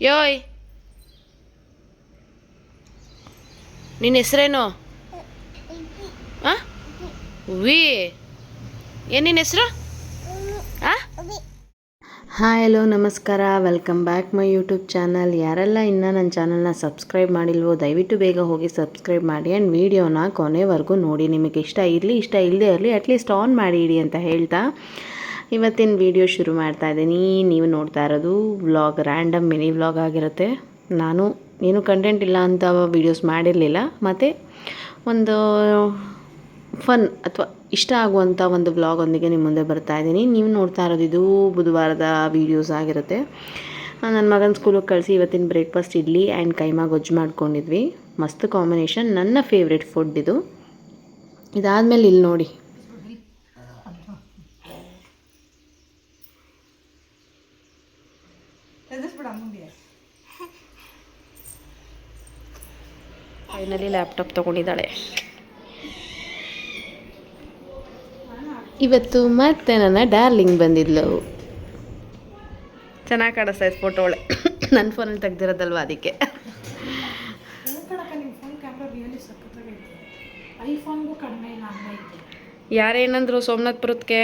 ಯೋಯ್ ನಿನ್ನ ಹೆಸರೇನು ವಿ ಏನು ನಿನ್ನ ಹೆಸರು ಆ ಹಾಯ್ ಹಲೋ ನಮಸ್ಕಾರ welcome back my YouTube channel ಯಾರೆಲ್ಲ ಇನ್ನೂ ನನ್ನ ಚಾನಲ್ನ ಸಬ್ಸ್ಕ್ರೈಬ್ ಮಾಡಿಲ್ವೋ ದಯವಿಟ್ಟು ಬೇಗ ಹೋಗಿ ಸಬ್ಸ್ಕ್ರೈಬ್ ಮಾಡಿ ಆ್ಯಂಡ್ ವೀಡಿಯೋನ ಕೊನೆವರೆಗೂ ನೋಡಿ. ನಿಮಗೆ ಇಷ್ಟ ಇರಲಿ ಇಷ್ಟ ಇಲ್ಲದೆ ಇರಲಿ ಅಟ್ಲೀಸ್ಟ್ ಆನ್ ಮಾಡಿ ಇಡಿ ಅಂತ ಹೇಳ್ತಾ. ಇವತ್ತಿನ ವಿಡಿಯೋ ಶುರು ಮಾಡ್ತಾ ಇದ್ದೀನಿ. ನೀವು ನೋಡ್ತಾ ಇರೋದು ವ್ಲಾಗ್ ರ್ಯಾಂಡಮ್ ಮಿನಿ ವ್ಲಾಗ್ ಆಗಿರುತ್ತೆ. ನಾನು ಏನು ಕಂಟೆಂಟ್ ಇಲ್ಲ ಅಂತ ವೀಡಿಯೋಸ್ ಮಾಡಿರಲಿಲ್ಲ. ಮತ್ತು ಒಂದು ಫನ್ ಅಥವಾ ಇಷ್ಟ ಆಗುವಂಥ ಒಂದು ವ್ಲಾಗೊಂದಿಗೆ ನಿಮ್ಮ ಮುಂದೆ ಬರ್ತಾ ಇದ್ದೀನಿ. ನೀವು ನೋಡ್ತಾ ಇರೋದು ಇದು ಬುಧವಾರದ ವೀಡಿಯೋಸ್ ಆಗಿರುತ್ತೆ. ನನ್ನ ಮಗನ ಸ್ಕೂಲಿಗೆ ಕಳಿಸಿ ಇವತ್ತಿನ ಬ್ರೇಕ್ಫಾಸ್ಟ್ ಇಡ್ಲಿ ಆ್ಯಂಡ್ ಕೈಮಾ ಗೊಜ್ಜು ಮಾಡ್ಕೊಂಡಿದ್ವಿ. ಮಸ್ತ್ ಕಾಂಬಿನೇಷನ್ ನನ್ನ ಫೇವ್ರೆಟ್ ಫುಡ್ ಇದು. ಇದಾದಮೇಲೆ ಇಲ್ಲಿ ನೋಡಿ. ಫೈನಲಿ ಲ್ಯಾಪ್ಟಾಪ್ ತೊಗೊಂಡಿದ್ದಾಳೆ. ಇವತ್ತು ಮತ್ತೆ ನನ್ನ ಡಾರ್ಲಿಂಗ್ ಬಂದಿದ್ಲು. ಚೆನ್ನಾಗಿ ಕಾಣಿಸ್ತಾ ಇತ್ತು ಫೋಟೋ ಒಳ್ಳೆ. ನನ್ನ ಫೋನಲ್ಲಿ ತೆಗ್ದಿರೋದಲ್ವ ಅದಕ್ಕೆ? ಯಾರೇನಂದ್ರು ಸೋಮನಾಥ್ಪುರಕ್ಕೆ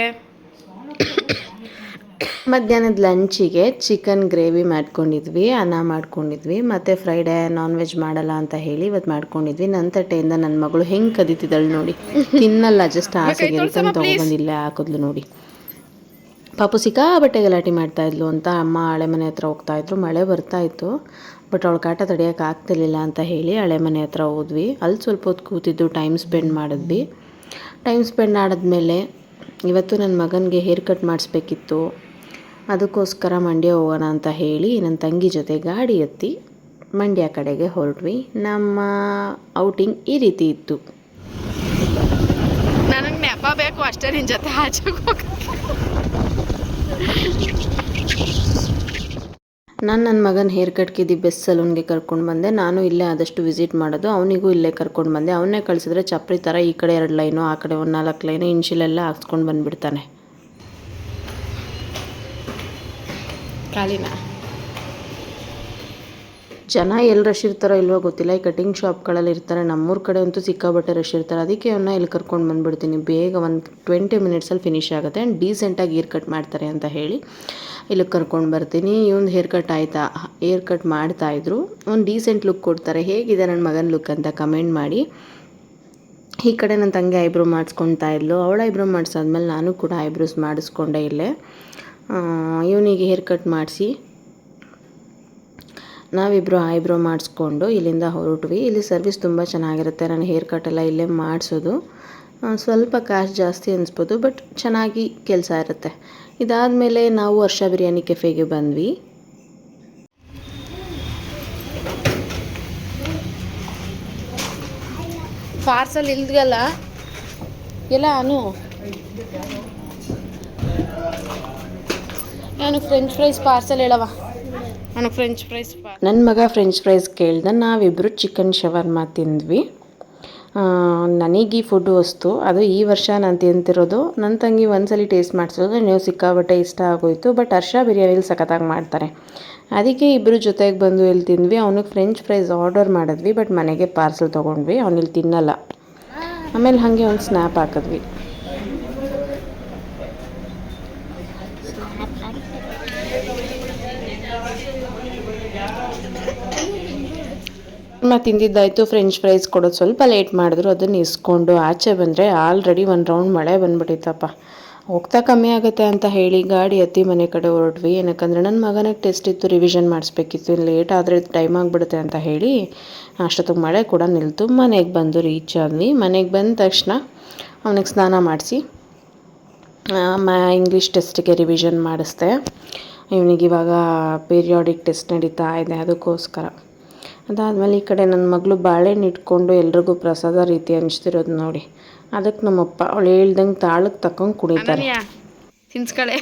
ಮಧ್ಯಾಹ್ನದ ಲಂಚಿಗೆ ಚಿಕನ್ ಗ್ರೇವಿ ಮಾಡ್ಕೊಂಡಿದ್ವಿ ಅನ್ನ ಮಾಡ್ಕೊಂಡಿದ್ವಿ ಮತ್ತು ಫ್ರೈಡೇ ನಾನ್ ವೆಜ್ ಮಾಡಲ್ಲ ಅಂತ ಹೇಳಿ ಇವತ್ತು ಮಾಡ್ಕೊಂಡಿದ್ವಿ. ನನ್ನ ತಟ್ಟೆಯಿಂದ ನನ್ನ ಮಗಳು ಹೆಂಗೆ ಕದೀತಿದ್ದಾಳೆ ನೋಡಿ. ತಿನ್ನಲ್ಲ ಜಸ್ಟ್ ಆಸೆಗೆ ಅಂತ ತೊಗೊಬಂದಿಲ್ಲ ಹಾಕಿದ್ಲು ನೋಡಿ. ಪಾಪು ಸಿಕ್ಕಾಬಟ್ಟೆ ಗಲಾಟೆ ಮಾಡ್ತಾ ಇದ್ಲು ಅಂತ ಅಮ್ಮ ಹಳೆ ಮನೆ ಹತ್ರ ಹೋಗ್ತಾ ಇದ್ರು. ಮಳೆ ಬರ್ತಾ ಇತ್ತು ಬಟ್ ಅವಳು ಕಾಟ ತಡೆಯೋಕೆ ಆಗ್ತಿರ್ಲಿಲ್ಲ ಅಂತ ಹೇಳಿ ಹಳೆ ಮನೆ ಹತ್ರ ಹೋದ್ವಿ. ಅಲ್ಲಿ ಸ್ವಲ್ಪ ಹೊತ್ತು ಕೂತಿದ್ದು ಟೈಮ್ ಸ್ಪೆಂಡ್ ಮಾಡಿದ್ವಿ. ಟೈಮ್ ಸ್ಪೆಂಡ್ ಮಾಡಿದ್ಮೇಲೆ ಇವತ್ತು ನನ್ನ ಮಗನಿಗೆ ಹೇರ್ ಕಟ್ ಮಾಡಿಸ್ಬೇಕಿತ್ತು. ಅದಕ್ಕೋಸ್ಕರ ಮಂಡ್ಯ ಹೋಗೋಣ ಅಂತ ಹೇಳಿ ನನ್ನ ತಂಗಿ ಜೊತೆ ಗಾಡಿ ಎತ್ತಿ ಮಂಡ್ಯ ಕಡೆಗೆ ಹೊರಟ್ವಿ. ನಮ್ಮ ಔಟಿಂಗ್ ಈ ರೀತಿ ಇತ್ತು. ನನಗೆ ನೆಪ ಬೇಕು ಅಷ್ಟೇ ನಿನ್ನ ಜೊತೆ ಆಚೆ ನಾನು ನನ್ನ ಮಗನ ಹೇರ್ ಕಟ್ಗೆ ದಿ ಬೆಸ್ಟ್ ಸಲೂನ್ಗೆ ಕರ್ಕೊಂಡು ಬಂದೆ. ನಾನು ಇಲ್ಲೇ ಆದಷ್ಟು ವಿಸಿಟ್ ಮಾಡೋದು. ಅವನಿಗೂ ಇಲ್ಲೇ ಕರ್ಕೊಂಡು ಬಂದೆ. ಅವನ್ನೇ ಕಳಿಸಿದ್ರೆ ಚಪ್ರಿ ಥರ ಈ ಕಡೆ ಎರಡು ಲೈನು ಆ ಕಡೆ ಒಂದು ನಾಲ್ಕು ಲೈನು ಇನ್ಶಿಲೆಲ್ಲ ಹಾಕ್ಸ್ಕೊಂಡು ಬಂದುಬಿಡ್ತಾನೆ. ಕಾಲಿನ ಜನ ಎಲ್ಲಿ ರಶ್ ಇರ್ತಾರೋ ಇಲ್ವೋ ಗೊತ್ತಿಲ್ಲ. ಈ ಕಟಿಂಗ್ ಶಾಪ್ಗಳಲ್ಲಿ ಇರ್ತಾರೆ. ನಮ್ಮೂರ ಕಡೆ ಅಂತೂ ಸಿಕ್ಕಾಬಟ್ಟೆ ರಶ್ ಇರ್ತಾರೆ. ಅದಕ್ಕೆ ಅವನ್ನ ಇಲ್ಲಿ ಕರ್ಕೊಂಡು ಬಂದುಬಿಡ್ತೀನಿ. ಬೇಗ ಒಂದು ಟ್ವೆಂಟಿ ಮಿನಿಟ್ಸಲ್ಲಿ ಫಿನಿಷ್ ಆಗುತ್ತೆ. ಆ್ಯಂಡ್ ಡೀಸೆಂಟಾಗಿ ಹೇರ್ ಕಟ್ ಮಾಡ್ತಾರೆ ಅಂತ ಹೇಳಿ ಇಲ್ಲಿ ಕರ್ಕೊಂಡು ಬರ್ತೀನಿ. ಇವನ್ ಹೇರ್ ಕಟ್ ಆಯಿತಾ? ಹೇರ್ ಕಟ್ ಮಾಡ್ತಾಯಿದ್ರು ಒಂದು ಡೀಸೆಂಟ್ ಲುಕ್ ಕೊಡ್ತಾರೆ. ಹೇಗಿದೆ ನನ್ನ ಮಗನ ಲುಕ್ ಅಂತ ಕಮೆಂಟ್ ಮಾಡಿ. ಈ ಕಡೆ ನನ್ನ ತಂಗಿ ಐಬ್ರೋ ಮಾಡಿಸ್ಕೊತಾ ಇದ್ಲು. ಅವಳ ಐಬ್ರೋ ಮಾಡಿಸಾದ್ಮೇಲೆ ನಾನು ಕೂಡ ಐಬ್ರೋಸ್ ಮಾಡಿಸ್ಕೊಂಡೆ ಇಲ್ಲೇ. ಇವನಿಗೆ ಹೇರ್ ಕಟ್ ಮಾಡಿಸಿ ನಾವಿಬ್ಬರು ಐಬ್ರೋ ಮಾಡಿಸ್ಕೊಂಡು ಇಲ್ಲಿಂದ ಹೊರಟ್ವಿ. ಇಲ್ಲಿ ಸರ್ವಿಸ್ ತುಂಬ ಚೆನ್ನಾಗಿರುತ್ತೆ. ನಾನು ಹೇರ್ ಕಟ್ ಎಲ್ಲ ಇಲ್ಲೇ ಮಾಡಿಸೋದು. ಸ್ವಲ್ಪ ಕಾಸ್ಟ್ ಜಾಸ್ತಿ ಅನಿಸ್ಬೋದು ಬಟ್ ಚೆನ್ನಾಗಿ ಕೆಲಸ ಇರುತ್ತೆ. ಇದಾದ ಮೇಲೆ ನಾವು ವರ್ಷ ಬಿರಿಯಾನಿ ಕೆಫೆಗೆ ಬಂದ್ವಿ. ಪಾರ್ಸಲ್ ಇಲ್ದಲ್ಲ ಎಲ್ಲ ಅನು? ನಾನು ಫ್ರೆಂಚ್ ಫ್ರೈಸ್ ಪಾರ್ಸಲ್ ಹೇಳವ ನನಗೆ ಫ್ರೆಂಚ್ ಫ್ರೈಸ್ ನನ್ನ ಮಗ ಫ್ರೆಂಚ್ ಫ್ರೈಸ್ ಕೇಳ್ದೆ ನಾವಿಬ್ಬರು ಚಿಕನ್ ಶವರ್ಮ ತಿಂದ್ವಿ. ನನಗೆ ಈ ಫುಡ್ ವಸ್ತು, ಅದು ಈ ವರ್ಷ ನಾನು ತಿಂತಿರೋದು. ನನ್ನ ತಂಗಿ ಒಂದ್ಸಲಿ ಟೇಸ್ಟ್ ಮಾಡಿಸೋದು ನೀವು ಸಿಕ್ಕಾಬಟ್ಟೆ ಇಷ್ಟ ಆಗೋಯ್ತು ಬಟ್ ಹರ್ಷ ಬಿರಿಯಾನಿಲಿ ಸಖತ್ತಾಗಿ ಮಾಡ್ತಾರೆ. ಅದಕ್ಕೆ ಇಬ್ಬರು ಜೊತೆಗೆ ಬಂದು ಇಲ್ಲಿ ತಿಂದ್ವಿ. ಅವನಿಗೆ ಫ್ರೆಂಚ್ ಫ್ರೈಸ್ ಆರ್ಡರ್ ಮಾಡಿದ್ವಿ ಬಟ್ ಮನೆಗೆ ಪಾರ್ಸಲ್ ತೊಗೊಂಡ್ವಿ. ಅವನಿಲ್ಲಿ ತಿನ್ನಲ್ಲ. ಆಮೇಲೆ ಹಾಗೆ ಒಂದು ಸ್ನ್ಯಾಪ್ ಹಾಕಿದ್ವಿ. ಮತ್ತು ತಿಂದಿದ್ದಾಯಿತು ಫ್ರೆಂಚ್ ಫ್ರೈಸ್ ಕೊಡೋದು ಸ್ವಲ್ಪ ಲೇಟ್ ಮಾಡಿದ್ರು, ಅದನ್ನು ಇಸ್ಕೊಂಡು ಆಚೆ ಬಂದರೆ ಆಲ್ರೆಡಿ ಒಂದು ರೌಂಡ್ ಮಳೆ ಬಂದ್ಬಿಟ್ಟಿತ್ತಪ್ಪ. ಹೋಗ್ತಾ ಕಮ್ಮಿ ಆಗುತ್ತೆ ಅಂತ ಹೇಳಿ ಗಾಡಿ ಅತ್ತಿ ಮನೆ ಕಡೆ ಹೊರಟ್ವಿ. ಏನಕ್ಕಂದ್ರೆ ನನ್ನ ಮಗನಿಗೆ ಟೆಸ್ಟ್ ಇತ್ತು ರಿವಿಷನ್ ಮಾಡಿಸ್ಬೇಕಿತ್ತು. ಲೇಟ್ ಆದರೆ ಟೈಮ್ ಆಗಿಬಿಡುತ್ತೆ ಅಂತ ಹೇಳಿ ಅಷ್ಟೊತ್ತಿಗೆ ಮಳೆ ಕೂಡ ನಿಲ್ತು. ಮನೆಗೆ ಬಂದು ರೀಚ್ ಆದ್ವಿ. ಮನೆಗೆ ಬಂದ ತಕ್ಷಣ ಅವನಿಗೆ ಸ್ನಾನ ಮಾಡಿಸಿ ಇಂಗ್ಲೀಷ್ ಟೆಸ್ಟಿಗೆ ರಿವಿಷನ್ ಮಾಡಿಸ್ದೆ. ಇವನಿಗೆ ಇವಾಗ ಪೀರಿಯಾಡಿಕ್ ಟೆಸ್ಟ್ ನಡೀತಾ ಇದೆ, ಅದಕ್ಕೋಸ್ಕರ. ಅದಾದಮೇಲೆ ಈ ಕಡೆ ನನ್ನ ಮಗಳು ಬಾಳೆಹಣ್ಣು ಇಟ್ಕೊಂಡು ಎಲ್ರಿಗೂ ಪ್ರಸಾದ ರೀತಿ ಹಂಚ್ತಿರೋದು ನೋಡಿ. ಅದಕ್ಕೆ ನಮ್ಮಪ್ಪ ಅವಳು ಹೇಳ್ದಂಗೆ ತಾಳಕ್ಕೆ ತಕೊಂಡು ಕುಡಿತಾರೆ. ತಿನ್ಸ್ಕಳೆ.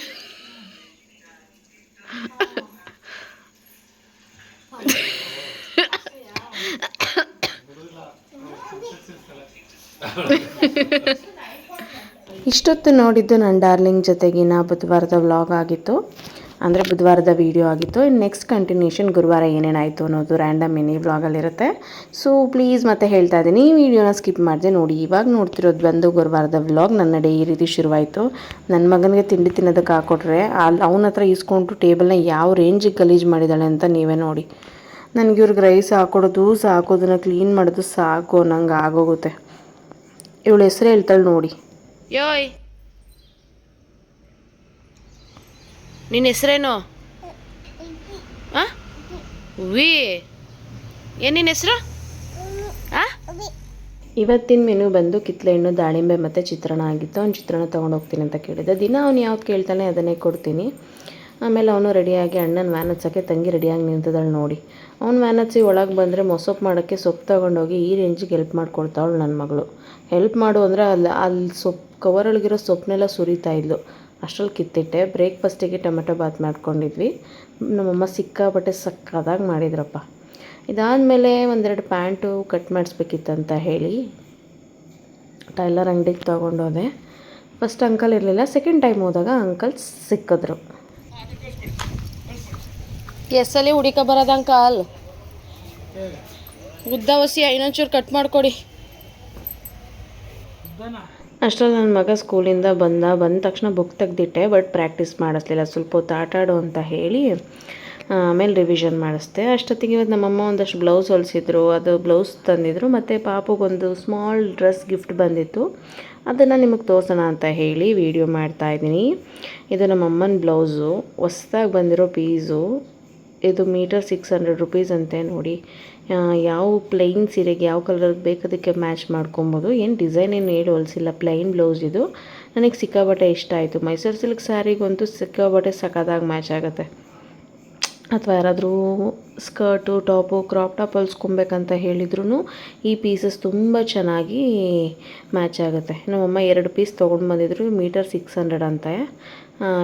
ಇಷ್ಟೊತ್ತು ನೋಡಿದ್ದು ನನ್ನ ಡಾರ್ಲಿಂಗ್ ಜೊತೆಗಿನ ಬುಧವಾರದ ವ್ಲಾಗ್ ಆಗಿತ್ತು. ಅಂದರೆ ಬುಧವಾರದ ವೀಡಿಯೋ ಆಗಿತ್ತು. ಇನ್ನು ನೆಕ್ಸ್ಟ್ ಕಂಟಿನ್ಯೂಷನ್ ಗುರುವಾರ ಏನೇನಾಯಿತು ಅನ್ನೋದು ರ್ಯಾಂಡಮ್ ಮಿನಿ ವ್ಲಾಗಲ್ಲಿರುತ್ತೆ ಸೊ ಪ್ಲೀಸ್ ಮತ್ತೆ ಹೇಳ್ತಾ ಇದ್ದೀನಿ. ಈ ವಿಡಿಯೋನ ಸ್ಕಿಪ್ ಮಾಡಿದೆ ನೋಡಿ. ಇವಾಗ ನೋಡ್ತಿರೋದು ಬಂದು ಗುರುವಾರದ ವ್ಲಾಗ್ ನನ್ನ ಡೇ ಈ ರೀತಿ ಶುರುವಾಯಿತು. ನನ್ನ ಮಗನಿಗೆ ತಿಂಡಿ ತಿನ್ನೋದಕ್ಕೆ ಹಾಕೊಟ್ರೆ ಅಲ್ಲಿ ಅವನ ಹತ್ರ ಇಸ್ಕೊಂಡು ಟೇಬಲ್ನ ಯಾವ ರೇಂಜಿಗೆ ಗಲೀಜು ಮಾಡಿದ್ದಾಳೆ ಅಂತ ನೀವೇ ನೋಡಿ. ನನಗೆ ಇವ್ರಿಗೆ ರೈಸ್ ಹಾಕೊಡೋದು ಸಾಕೋದನ್ನು ಕ್ಲೀನ್ ಮಾಡೋದು ಸಾಕು. ನಂಗೆ ಆಗೋಗುತ್ತೆ. ಇವಳು ಹೆಸರು ಹೇಳ್ತಾಳೆ ನೋಡಿ. ಯೋಯ್! ನಿನ್ನ ಹೆಸರೇನು? ಆ? ವಿ ಏನು ನಿನ್ನ ಹೆಸರು? ಇವತ್ತಿನ ಮೆನು ಬಂದು ಕಿತ್ಲೆ ಹಣ್ಣು, ದಾಳಿಂಬೆ ಮತ್ತು ಚಿತ್ರಾನ್ನ ಆಗಿತ್ತು. ಅವ್ನು ಚಿತ್ರಾನ್ನ ತೊಗೊಂಡೋಗ್ತೀನಿ ಅಂತ ಕೇಳಿದ್ದೆ ದಿನ ಅವ್ನು ಯಾವ್ದು ಕೇಳ್ತಾನೆ ಅದನ್ನೇ ಕೊಡ್ತೀನಿ. ಆಮೇಲೆ ಅವನು ರೆಡಿಯಾಗಿ ಅಣ್ಣನ ವ್ಯಾನ್ ಹಚ್ಚೋಕ್ಕೆ ತಂಗಿ ರೆಡಿಯಾಗಿ ನಿಂತಿದ್ದಾಳೆ ನೋಡಿ. ಅವ್ನ ವ್ಯಾನ್ ಹಚ್ಚಿ ಒಳಗೆ ಬಂದರೆ ಮೊಸೊಪ್ಪು ಮಾಡೋಕ್ಕೆ ಸೊಪ್ಪು ತೊಗೊಂಡೋಗಿ ಈ ರೇಂಜಿಗೆ ಹೆಲ್ಪ್ ಮಾಡಿಕೊಡ್ತಾವಳು ನನ್ನ ಮಗಳು. ಹೆಲ್ಪ್ ಮಾಡು ಅಂದರೆ ಅಲ್ಲಿ ಅಲ್ಲಿ ಸೊಪ್ಪು ಕವರೊಳಗಿರೋ ಸೊಪ್ಪನ್ನೆಲ್ಲ ಸುರಿತಾ ಇದ್ಲು. ಅಷ್ಟ್ರಲ್ಲಿ ಕಿತ್ತಿಟ್ಟೆ. ಬ್ರೇಕ್ಫಾಸ್ಟಿಗೆ ಟೊಮೆಟೊ ಬಾತ್ ಮಾಡ್ಕೊಂಡಿದ್ವಿ. ನಮ್ಮಮ್ಮ ಸಿಕ್ಕಾಪಟ್ಟೆ ಸಕ್ಕದಾಗಿ ಮಾಡಿದ್ರಪ್ಪ. ಇದಾದಮೇಲೆ ಒಂದೆರಡು ಪ್ಯಾಂಟು ಕಟ್ ಮಾಡಿಸ್ಬೇಕಿತ್ತಂತ ಹೇಳಿ ಟೈಲರ್ ಅಂಗಡಿಗೆ ತೊಗೊಂಡೋದೆ. ಫಸ್ಟ್ ಅಂಕಲ್ ಇರಲಿಲ್ಲ ಸೆಕೆಂಡ್ ಟೈಮ್ ಹೋದಾಗ ಅಂಕಲ್ ಸಿಕ್ಕಿದ್ರು. ಎಸ್ಸಲ್ಲಿ ಹುಡಿಕ ಬರೋದು ಅಂಕಲ್ ಉದ್ದ ವಸಿ ಇನ್ನೊಂಚೂರು ಕಟ್ ಮಾಡಿಕೊಡಿ. ಅಷ್ಟರಲ್ಲಿ ನನ್ನ ಮಗ ಸ್ಕೂಲಿಂದ ಬಂದ ಬಂದ ತಕ್ಷಣ ಬುಕ್ ತೆಗೆದಿಟ್ಟೆ ಬಟ್ ಪ್ರಾಕ್ಟೀಸ್ ಮಾಡಿಸ್ಲಿಲ್ಲ. ಸ್ವಲ್ಪ ಹೊತ್ತು ಆಟ ಆಡು ಅಂತ ಹೇಳಿ ಆಮೇಲೆ ರಿವಿಷನ್ ಮಾಡಿಸ್ದೆ. ಅಷ್ಟೊತ್ತಿಗೆ ಇವತ್ತು ನಮ್ಮಮ್ಮ ಒಂದಷ್ಟು ಬ್ಲೌಸ್ ಹೊಲಿಸಿದ್ರು. ಅದು ಬ್ಲೌಸ್ ತಂದಿದ್ರು. ಮತ್ತು ಪಾಪಗೊಂದು ಸ್ಮಾಲ್ ಡ್ರೆಸ್ ಗಿಫ್ಟ್ ಬಂದಿತ್ತು. ಅದನ್ನು ನಿಮಗೆ ತೋರಿಸೋಣ ಅಂತ ಹೇಳಿ ವಿಡಿಯೋ ಮಾಡ್ತಾಯಿದ್ದೀನಿ ಇದು ನಮ್ಮಮ್ಮನ ಬ್ಲೌಸು ಹೊಸ್ದಾಗಿ ಬಂದಿರೋ ಪೀಸು ಇದು ಮೀಟರ್ ಸಿಕ್ಸ್ ಹಂಡ್ರೆಡ್ ರುಪೀಸ್ ಅಂತೆ ನೋಡಿ. ಯಾವ ಪ್ಲೈನ್ ಸೀರೆಗೆ ಯಾವ ಕಲರ್ ಬೇಕದಕ್ಕೆ ಮ್ಯಾಚ್ ಮಾಡ್ಕೊಬೋದು. ಏನು ಡಿಸೈನ್ ಏನು ಹೇಳಿ ಹೊಲಿಸಿಲ್ಲ ಪ್ಲೈನ್ ಬ್ಲೌಸ್ ಇದು. ನನಗೆ ಸಿಕ್ಕಾಬಟ್ಟೆ ಇಷ್ಟ ಆಯಿತು. ಮೈಸೂರು ಸಿಲ್ಕ್ ಸ್ಯಾರಿಗಂತೂ ಸಿಕ್ಕಾಬಟ್ಟೆ ಸಖತ್ತಾಗಿ ಮ್ಯಾಚ್ ಆಗುತ್ತೆ. ಅಥವಾ ಯಾರಾದರೂ ಸ್ಕರ್ಟು ಟಾಪು ಕ್ರಾಪ್ ಟಾಪ್ ಹೊಲ್ಸ್ಕೊಬೇಕಂತ ಹೇಳಿದ್ರು ಈ ಪೀಸಸ್ ತುಂಬ ಚೆನ್ನಾಗಿ ಮ್ಯಾಚ್ ಆಗುತ್ತೆ. ನಮ್ಮಮ್ಮ ಎರಡು ಪೀಸ್ ತೊಗೊಂಡು ಬಂದಿದ್ರು, ಮೀಟರ್ ಸಿಕ್ಸ್ ಹಂಡ್ರೆಡ್ ಅಂತೆ.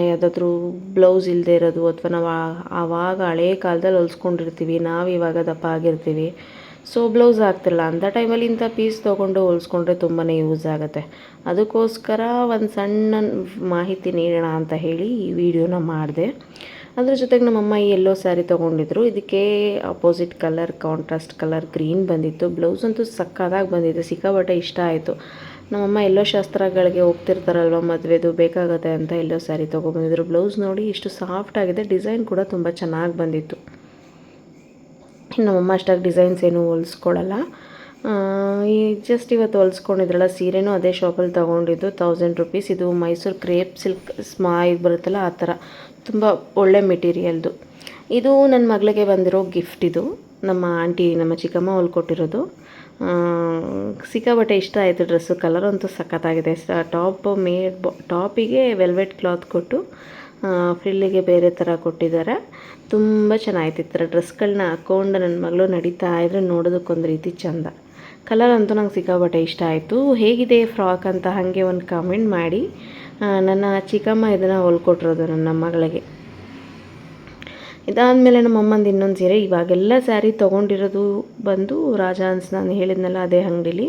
ಯಾವುದಾದ್ರೂ ಬ್ಲೌಸ್ ಇಲ್ಲದೆ ಇರೋದು ಅಥವಾ ನಾವು ಆವಾಗ ಹಳೆ ಕಾಲದಲ್ಲಿ ಹೊಲ್ಸ್ಕೊಂಡಿರ್ತೀವಿ, ನಾವು ಇವಾಗ ದಪ್ಪ ಆಗಿರ್ತೀವಿ. ಸೊ ಬ್ಲೌಸ್ ಆಗ್ತಿರಲ್ಲ ಅಂಥ ಟೈಮಲ್ಲಿ ಇಂಥ ಪೀಸ್ ತೊಗೊಂಡು ಹೊಲ್ಸ್ಕೊಂಡ್ರೆ ತುಂಬಾ ಯೂಸ್ ಆಗುತ್ತೆ. ಅದಕ್ಕೋಸ್ಕರ ಒಂದು ಸಣ್ಣ ಮಾಹಿತಿ ನೀಡೋಣ ಅಂತ ಹೇಳಿ ಈ ವಿಡಿಯೋನ ಮಾಡಿದೆ. ಅದ್ರ ಜೊತೆಗೆ ನಮ್ಮಮ್ಮ ಈ ಎಲ್ಲೋ ಸ್ಯಾರಿ ತೊಗೊಂಡಿದ್ರು. ಇದಕ್ಕೆ opposite colour contrast colour green ಬಂದಿತ್ತು. ಬ್ಲೌಸ್ ಅಂತೂ ಸಕ್ಕದಾಗಿ ಬಂದಿದೆ ಸಿಕ್ಕಾಬಟ್ಟೆ ಇಷ್ಟ ಆಯಿತು. ನಮ್ಮಮ್ಮ ಎಲ್ಲೋ ಶಾಸ್ತ್ರಗಳಿಗೆ ಹೋಗ್ತಿರ್ತಾರಲ್ವ ಮದುವೆದು, ಬೇಕಾಗತ್ತೆ ಅಂತ ಎಲ್ಲೋ ಸ್ಯಾರಿ ತೊಗೊಬಂದಿದ್ರು ಬ್ಲೌಸ್ ನೋಡಿ ಇಷ್ಟು ಸಾಫ್ಟ್ ಆಗಿದೆ ಡಿಸೈನ್ ಕೂಡ ತುಂಬ ಚೆನ್ನಾಗಿ ಬಂದಿತ್ತು. ನಮ್ಮಮ್ಮ ಅಷ್ಟಾಗಿ ಡಿಸೈನ್ಸ್ ಏನು ಹೊಲಿಸ್ಕೊಳ್ಳಲ್ಲ ಈ ಜಸ್ಟ್ ಇವತ್ತು ಹೊಲಿಸ್ಕೊಂಡಿದ್ರಲ್ಲ ಸೀರೆನೂ ಅದೇ ಶಾಪಲ್ಲಿ ತೊಗೊಂಡಿದ್ದು ತೌಸಂಡ್ ರುಪೀಸ್ ಇದು ಮೈಸೂರು ಕ್ರೇಪ್ ಸಿಲ್ಕ್ ಸ್ಮಾ, ಇದು ಬರುತ್ತಲ್ಲ ಆ ಥರ. ತುಂಬ ಒಳ್ಳೆ ಮೆಟೀರಿಯಲ್ದು ಇದು ನನ್ನ ಮಗಳಿಗೆ ಬಂದಿರೋ ಗಿಫ್ಟ್ ಇದು. ನಮ್ಮ ಆಂಟಿ ನಮ್ಮ ಚಿಕ್ಕಮ್ಮ ಹೊಲ್ಕೊಟ್ಟಿರೋದು. ಸಿಕ್ಕಾಬಟ್ಟೆ ಇಷ್ಟ ಆಯಿತು ಡ್ರೆಸ್ಸು. ಕಲರ್ ಅಂತೂ ಸಖತ್ತಾಗಿದೆ. ಟಾಪ್, ಮೇ ಟಾಪಿಗೆ ವೆಲ್ವೆಟ್ ಕ್ಲಾತ್ ಕೊಟ್ಟು ಫ್ರಿಲ್ಲಿಗೆ ಬೇರೆ ಥರ ಕೊಟ್ಟಿದ್ದಾರೆ. ತುಂಬ ಚೆನ್ನಾಗಿತ್ತು ಈ ಥರ ಡ್ರೆಸ್ಗಳನ್ನ ಹಾಕ್ಕೊಂಡು ನನ್ನ ಮಗಳು ನಡೀತಾ ಇದ್ರೆ ನೋಡೋದಕ್ಕೊಂದು ರೀತಿ ಚಂದ. ಕಲರ್ ಅಂತೂ ನಂಗೆ ಸಿಕ್ಕಾಬಟ್ಟೆ ಇಷ್ಟ ಆಯಿತು. ಹೇಗಿದೆ ಫ್ರಾಕ್ ಅಂತ ಹಾಗೆ ಒಂದು ಕಮೆಂಟ್ ಮಾಡಿ. ನನ್ನ ಚಿಕ್ಕಮ್ಮ ಇದನ್ನು ಹೊಲ್ಕೊಟ್ಟಿರೋದು ನನ್ನ ಮಗಳಿಗೆ. ಇದಾದಮೇಲೆ ನಮ್ಮ ಅಮ್ಮಂದು ಇನ್ನೊಂದು ಸೀರೆ, ಇವಾಗೆಲ್ಲ ಸ್ಯಾರಿ ತೊಗೊಂಡಿರೋದು ಬಂದು ರಾಜಾನ್ಸ್ ನಾನು ಹೇಳಿದ್ನಲ್ಲ ಅದೇ ಅಂಗಡೀಲಿ.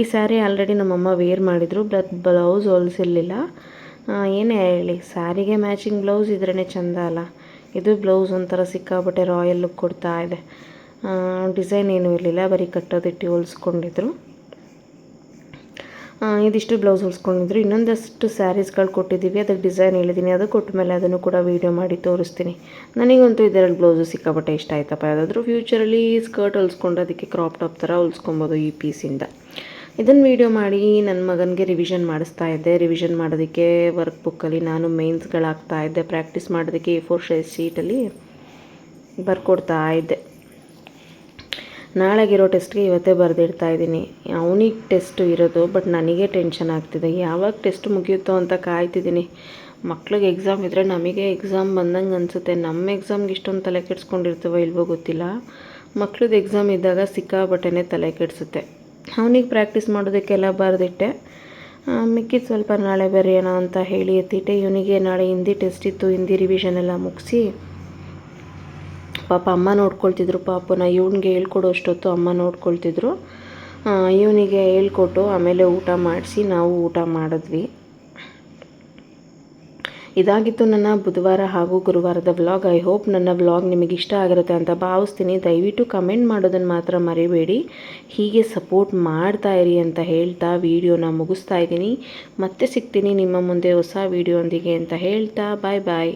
ಈ ಸ್ಯಾರಿ ಆಲ್ರೆಡಿ ನಮ್ಮಮ್ಮ ವೇರ್ ಮಾಡಿದರು ಬಟ್ ಬ್ಲೌಸ್ ಹೊಲಿಸಿರ್ಲಿಲ್ಲ. ಏನೇ ಹೇಳಿ, ಸ್ಯಾರಿಗೆ ಮ್ಯಾಚಿಂಗ್ ಬ್ಲೌಸ್ ಇದ್ರೇ ಚೆಂದ ಅಲ್ಲ. ಇದು ಬ್ಲೌಸ್ ಒಂಥರ ಸಿಕ್ಕಾಬಟ್ಟೆ ರಾಯಲ್ ಲುಕ್ ಕೊಡ್ತಾ ಇದೆ. ಡಿಸೈನ್ ಏನೂ ಇರಲಿಲ್ಲ, ಬರೀ ಕಟ್ಟೋದಿಟ್ಟು ಹೊಲಿಸ್ಕೊಂಡಿದ್ರು. ಇದಿಷ್ಟು ಬ್ಲೌಸ್ ಹೊಲ್ಸ್ಕೊಂಡಿದ್ರು. ಇನ್ನೊಂದಷ್ಟು ಸ್ಯಾರೀಸ್ಗಳು ಕೊಟ್ಟಿದ್ದೀವಿ ಅದಕ್ಕೆ ಡಿಸೈನ್ ಹೇಳಿದ್ದೀನಿ ಅದು ಕೊಟ್ಟ ಮೇಲೆ ಅದನ್ನು ಕೂಡ ವೀಡಿಯೋ ಮಾಡಿ ತೋರಿಸ್ತೀನಿ. ನನಗಂತೂ ಇದರಲ್ಲಿ ಬ್ಲೌಸು ಸಿಕ್ಕಾಪಟ್ಟೆ ಇಷ್ಟ ಆಯ್ತಪ್ಪ. ಯಾವುದಾದ್ರೂ ಫ್ಯೂಚರಲ್ಲಿ ಸ್ಕರ್ಟ್ ಹೊಲಿಸ್ಕೊಂಡು ಅದಕ್ಕೆ ಕ್ರಾಪ್ ಟಾಪ್ ಥರ ಹೊಲ್ಸ್ಕೊಬೋದು ಈ ಪೀಸಿಂದ. ಇದನ್ನು ವೀಡಿಯೋ ಮಾಡಿ ನನ್ನ ಮಗನಿಗೆ ರಿವಿಷನ್ ಮಾಡಿಸ್ತಾ ಇದ್ದೆ. ರಿವಿಷನ್ ಮಾಡೋದಕ್ಕೆ ವರ್ಕ್ ಬುಕ್ಕಲ್ಲಿ ನಾನು ಮೇನ್ಸ್ಗಳಾಗ್ತಾ ಇದ್ದೆ. ಪ್ರಾಕ್ಟೀಸ್ ಮಾಡೋದಕ್ಕೆ ಎ ಫೋರ್ ಶೈಸ್ ಶೀಟಲ್ಲಿ ಬರ್ಕೊಡ್ತಾ ಇದ್ದೆ. ನಾಳೆಗಿರೋ ಟೆಸ್ಟ್ಗೆ ಇವತ್ತೇ ಬರೆದಿಡ್ತಾ ಇದ್ದೀನಿ. ಅವನಿಗೆ ಟೆಸ್ಟ್ ಇರೋದು ಬಟ್ ನನಗೆ ಟೆನ್ಷನ್ ಆಗ್ತಿದೆ. ಯಾವಾಗ ಟೆಸ್ಟ್ ಮುಗಿಯುತ್ತೋ ಅಂತ ಕಾಯ್ತಿದ್ದೀನಿ. ಮಕ್ಳಿಗೆ ಎಕ್ಸಾಮ್ ಇದ್ದರೆ ನಮಗೆ ಎಕ್ಸಾಮ್ ಬಂದಂಗೆ ಅನಿಸುತ್ತೆ. ನಮ್ಮ ಎಕ್ಸಾಮ್ಗೆ ಇಷ್ಟೊಂದು ತಲೆ ಕೆಡ್ಸ್ಕೊಂಡಿರ್ತೀವೋ ಇಲ್ವೋ ಗೊತ್ತಿಲ್ಲ. ಮಕ್ಳದ್ದು ಎಕ್ಸಾಮ್ ಇದ್ದಾಗ ಸಿಕ್ಕಾಬಟ್ಟೆನೇ ತಲೆ ಕೆಡಿಸುತ್ತೆ. ಅವನಿಗೆ ಪ್ರಾಕ್ಟೀಸ್ ಮಾಡೋದಕ್ಕೆಲ್ಲ ಬರೆದಿಟ್ಟೆ. ಮಿಕ್ಕಿದ ಸ್ವಲ್ಪ ನಾಳೆ ಬರೆಯೋಣ ಅಂತ ಹೇಳಿ ಎತ್ತಿಟ್ಟೆ. ಇವನಿಗೆ ನಾಳೆ ಹಿಂದಿ ಟೆಸ್ಟ್ ಇತ್ತು, ಹಿಂದಿ ರಿವಿಷನ್ ಎಲ್ಲ ಮುಗಿಸಿ ಪಾಪ ಅಮ್ಮ ನೋಡ್ಕೊಳ್ತಿದ್ರು. ಪಾಪನ ಇವನಿಗೆ ಹೇಳ್ಕೊಡೋ ಅಷ್ಟೊತ್ತು ಅಮ್ಮ ನೋಡ್ಕೊಳ್ತಿದ್ರು. ಇವನಿಗೆ ಹೇಳ್ಕೊಟ್ಟು ಆಮೇಲೆ ಊಟ ಮಾಡಿಸಿ ನಾವು ಊಟ ಮಾಡಿದ್ವಿ. ಇದಾಗಿತ್ತು ನನ್ನ ಬುಧವಾರ ಹಾಗೂ ಗುರುವಾರದ ವ್ಲಾಗ್. ಐ ಹೋಪ್ ನನ್ನ ವ್ಲಾಗ್ ನಿಮಗೆ ಇಷ್ಟ ಆಗಿರುತ್ತೆ ಅಂತ ಭಾವಿಸ್ತೀನಿ. ದಯವಿಟ್ಟು ಕಮೆಂಟ್ ಮಾಡೋದನ್ನು ಮಾತ್ರ ಮರಿಬೇಡಿ. ಹೀಗೆ ಸಪೋರ್ಟ್ ಮಾಡ್ತಾ ಇರಿ ಅಂತ ಹೇಳ್ತಾ ವಿಡಿಯೋನ ಮುಗಿಸ್ತಾ ಇದ್ದೀನಿ. ಮತ್ತೆ ಸಿಗ್ತೀನಿ ನಿಮ್ಮ ಮುಂದೆ ಹೊಸ ವಿಡಿಯೋ ಅಂತ ಹೇಳ್ತಾ. ಬಾಯ್ ಬಾಯ್